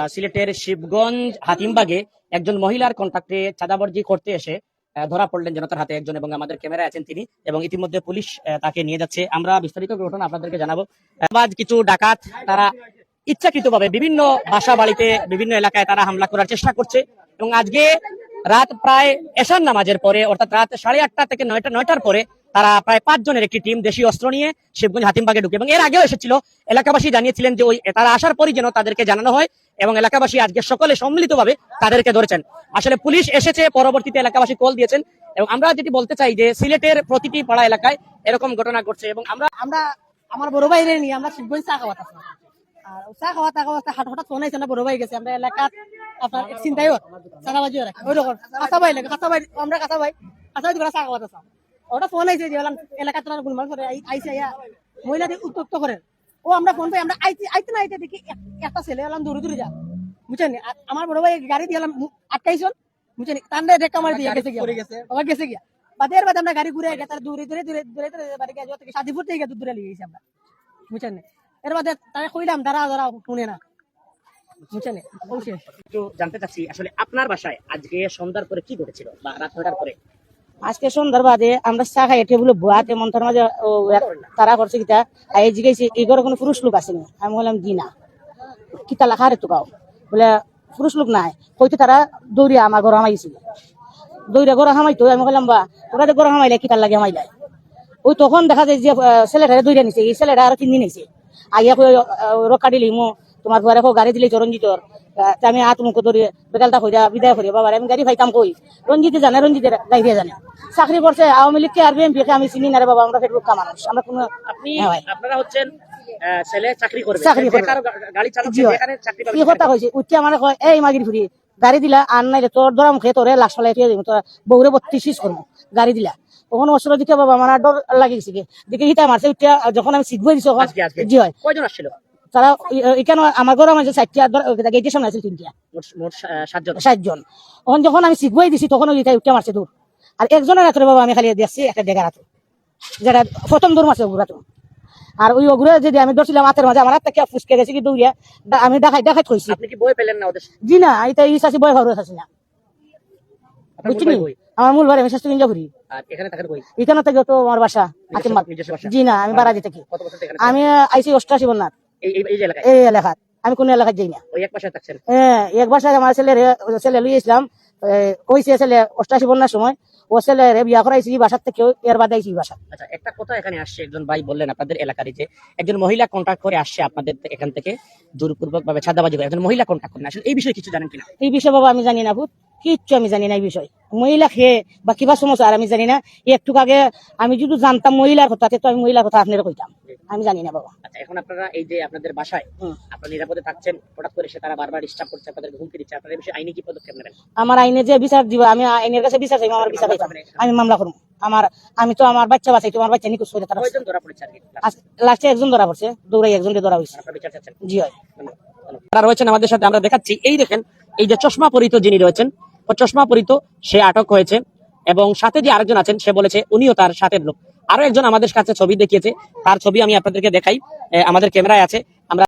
সিলেটের শিবগঞ্জ হাতিমবাগে একজন মহিলার কন্ট্যাক্টে চাঁদাবাজি করতে এসে ধরা পড়লেন জনতার হাতে একজন এবং আমাদের ক্যামেরায় আছেন তিনি এবং ইতিমধ্যে পুলিশ তাকে নিয়ে যাচ্ছে। আমরা বিস্তারিত ঘটনা আপনাদেরকে জানাব। আজ কিছু ডাকাত তারা ইচ্ছাকৃতভাবে বিভিন্ন বাসা বাড়িতে বিভিন্ন এলাকায় তারা হামলা করার চেষ্টা করছে এবং আজকে রাত প্রায় এশার নামাজের পরে, অর্থাৎ রাত সাড়ে আটটা থেকে নয়টা, নয়টার পরে তারা প্রায় পাঁচ জনের একটি টিম দেশীয় অস্ত্র নিয়ে শিবগঞ্জ হাতিমবাগে ঢুকে। এবং এর আগেও এসেছিল। এলাকাবাসী জানিয়েছিলেন যে ওই তারা আসার পরই যেন তাদেরকে জানানো হয় এবং এলাকাবাসী আজকে সকলে সম্মিলিতভাবে তাদেরকে ধরেছেন। আসলে পুলিশ এসেছে, পরবর্তীতে এলাকাবাসী কল দিয়েছেন এবং আমরা যেটি বলতে চাই যে সিলেটের প্রতিটি পাড়া এলাকায় এরকম ঘটনা ঘটছে এবং আমরা আমরা, আমার বড় ভাইরে নিয়ে আমরা শিবগঞ্জ চা খাওয়াত আর ভাই আমরা এলাকাত আপনার চিন্তাই ওরা কাঁচা ভাই কাঁচা ভাই আমরা কাঁচা ভাই কাঁচা ভাই চা খাওয়াত ওটা ফোন আইছে যে এলাকাত তোরা গুলমাল করে আই- আইছে আইয়া মহিলাদের উত্তক্ত করেন ও আমরা ফোন পাই আমরা আইতে আইতে না আইতে দেখি এক- একটা ছেলে এলাম দূরে দূরে যা। বুঝছেন? আমার বড় ভাই গাড়ি দিয়ে এলাম আটকাইছন বুঝছেন? রেখা মারি দিয়ে গেছে গিয়া। আবার গেছে গিয়া। বাদের বাদে আমরা গাড়ি ঘুরে তার দূরে দূরে দূরে দূরে দূরে বাড়ি গিয়ে থেকে সাদিপুর থেকে দূরে দূরে লিয়ে গেছি আমরা। বুঝছেন? এর বাদে তাকে কইলাম দাঁড়া দাঁড়া শুনে না। বুঝছেন? একটু জানতে চাচ্ছি আসলে আপনার বাসায় আজকে সন্ধ্যার পরে কি ঘটেছিল বা রাত নয়টার পরে? আজকে সন্ধ্যার বাদে আমরা চা খাই টেবিলে বুয়াতে মন্থর মাঝে তারা করছে কিতা এই জিজ্ঞাসি এই ঘরে কোনো পুরুষ লোক আসেনি আমি বললাম জি না কিতা লেখা রে তোকাও? বলে, পুরুষ লোক নাই। হয়তো তারা দৌড়িয়া আমার ঘর হামাইছিল দৌড়িয়া ঘর হামাইতো? আমি বললাম বা তোরা ঘর হামাইলে, কিতার লাগে হামাইলাই। ওই তখন দেখা যায় যে ছেলেটা দৌড়িয়া নিছে, এই ছেলেটা আরও তিন দিন নিছে আইয়া কই রক্ষা দিলি মো তোমার ঘরে গাড়ি দিলি তো রঞ্জিতর আহ, তা আমি হাত মুখ ধরে বেকালটা কইরা বিদায় করি বাবার আমি গাড়ি ভাইতাম কই? রঞ্জিতে জানে রঞ্জিতের গাইরিয়া জানে। চাকরি করছে আওয়ামী লীগকে আর বিএনপি কে আমি চিনি না রে বাবা আমরা ফেসবুক মানুষ আমরা কোনো আপনি হ্যাঁ আপনারা হচ্ছেন ছেলে চাকরি করবে। চাকরি করবে। গাড়ি চালাচ্ছে জি চাকরি পাবে কি কথা কইছে উঠতে আমার কয় এই মাগির ফুরি গাড়ি দিলা আর নাই তোর ধরা মুখে তোরে লাশ ফলাই দিয়ে দিব তোর বউরে বত্রিশ করব গাড়ি দিলা। তখন অস্ত্র দিকে বাবা আমার ডর লাগি গেছে কি। দেখে হিতা মারছে যখন আমি শিখবই দিছি জি হয় কয়জন আসছিল? তারা এখানে আমার ঘরে আমার চারটা গেটের সামনে আছে তিনটা সাতজন। তখন যখন আমি শিখবই দিছি তখন ওই উঠে মারছে দূর আর একজনের রাত্রে বাবা আমি খালি দেখছি একটা ডেগা যেটা প্রথম দূর মারছে ওগুলা তো আর ওই ওগুলো যদি আমি ধরছিলাম হাতের মাঝে আমার হাত থেকে ফুসকে গেছে কি দৌড়িয়া দা- আমি দেখাই দেখাই থইছি। আপনি কি বই পেলেন না ওদের জি না এটা বয় ভালো শাসি না? আমার মূল বাড়ি আমি ঘুরি। এখানে থেকে তো আমার বাসা জি না আমি আমি আইসি অষ্টাশি বন্যার। এই এলাকায়? এলাকাত আমি কোন এলাকাত যাই না। এক পাশে থাকছেন? হ্যাঁ এক বাসায় আমার ছেলে ছেলে লুই ইসলাম ছেলে অষ্টাশি বন্যার সময় ও ছেলে বিয়া করাইছি বাসার থেকে এর বাদে আইছি বাসা আচ্ছা একটা কথা এখানে আসছে একজন ভাই বললেন আপনাদের এলাকারই যে একজন মহিলা কন্ট্যাক্ট করে আসছে আপনাদের এখান থেকে জোরপূর্বক ভাবে ছাদাবাজি করে একজন মহিলা কন্ট্যাক্ট করেন। আসলে এই বিষয়ে কিছু জানেন কিনা? এই বিষয়ে বাবা আমি জানি না ভূত কিচ্ছু আমি জানি না এই বিষয়। মহিলা খেয়ে বা কিবা সমস্যা আর আমি জানি না একটু আগে আমি যদি জানতাম মহিলার কথা তো আমি মহিলার কথা আপনার কইতাম। আমি জানি না বাবা। আচ্ছা এখন আপনারা এই যে আপনাদের বাসায় আপনারা নিরাপদে থাকছেন হঠাৎ করে সে তারা বারবার ডিস্টার্ব করছে আপনাদের হুমকি দিচ্ছে আপনাদের এই বিষয়ে আইনি কি পদক্ষেপ নেবেন? আমার আইনে যে বিচার দিব আমি আইনের কাছে বিচার চাইব আমার বিচার আমি মামলা করব। আমার আমি তো আমার বাচ্চা বাঁচাই তোমার বাচ্চা নিখোঁজ করে তারা কয়জন ধরা পড়েছে লাস্টে একজন ধরা পড়ছে দৌড়াই একজনকে ধরা হয়েছে। আপনারা বিচার চাচ্ছেন? জি হয়। তারা রয়েছেন আমাদের সাথে আমরা দেখাচ্ছি এই দেখেন এই যে চশমা পরিত যিনি রয়েছেন ও চশমা পরিত সে আটক হয়েছে। এবং সাথে যে আরেকজন আছেন, সে বলেছে, উনিও তার সাথের লোক। আরও একজন আমাদের কাছে ছবি দেখিয়েছে। তার ছবি আমি আপনাদেরকে দেখাই। আমাদের ক্যামেরায় আছে। আমরা